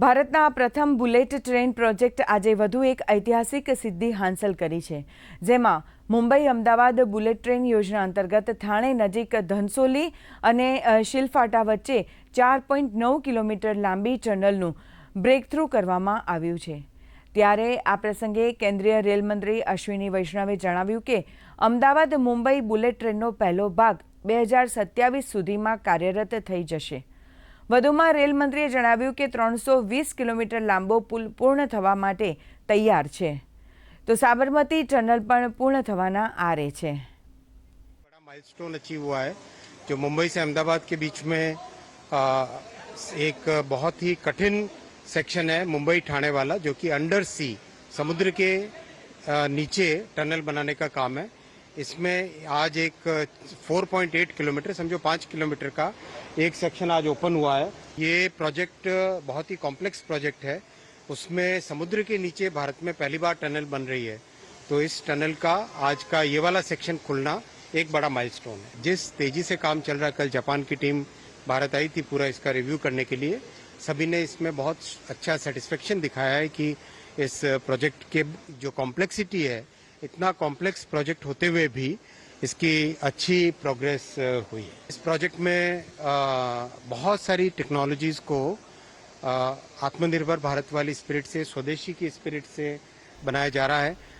ભારતના પ્રથમ bullet train project આજે વધુ એક ઐતિહાસિક સિદ્ધિ હાંસલ કરી છે જેમાં મુંબઈ અમદાવાદ બુલેટ ટ્રેન યોજના અંતર્ગત થાણે નજીક ધનસોલી અને શિલફાટા વચ્ચે ચાર પોઈન્ટ નવ કિલોમીટર લાંબી ટનલનું બ્રેકથ્રુ કરવામાં આવ્યું છે ત્યારે આ પ્રસંગે કેન્દ્રીય રેલમંત્રી અશ્વિની વૈષ્ણવે જણાવ્યું કે અમદાવાદ મુંબઈ બુલેટ ટ્રેનનો પહેલો ભાગ બે હજાર સત્યાવીસ સુધીમાં કાર્યરત થઈ જશે वडोमा रेल मंत्रीએ જણાવ્યું કે 320 કિલોમીટર લાંબો પુલ પૂર્ણ થવા માટે તૈયાર છે તો સાબરમતી ટનલ પણ પૂર્ણ થવાના આરે છે બڑا માઈલસ્ટોન અચીવ ہوا છે જે મુંબઈ થી અમદાવાદ કે બીચમે એક બહોત હી કઠિન સેક્શન હે મુંબઈ ઠાણેવાલા જોકી અંડર સી સમુદ્ર કે નીચે ટનલ બનાને કા કામ હે इसमें आज एक 4.8 किलोमीटर समझो 5 किलोमीटर का एक सेक्शन आज ओपन हुआ है ये प्रोजेक्ट बहुत ही कॉम्प्लेक्स प्रोजेक्ट है उसमें समुद्र के नीचे भारत में पहली बार टनल बन रही है तो इस टनल का आज का ये वाला सेक्शन खुलना एक बड़ा माइलस्टोन है जिस तेजी से काम चल रहा है कल जापान की टीम भारत आई थी पूरा इसका रिव्यू करने के लिए सभी ने इसमें बहुत अच्छा सेटिस्फेक्शन दिखाया है कि इस प्रोजेक्ट के जो कॉम्प्लेक्सिटी है इतना कॉम्प्लेक्स प्रोजेक्ट होते हुए भी इसकी अच्छी प्रोग्रेस हुई है इस प्रोजेक्ट में बहुत सारी टेक्नोलॉजीज को आत्मनिर्भर भारत वाली स्पिरिट से स्वदेशी की स्पिरिट से बनाया जा रहा है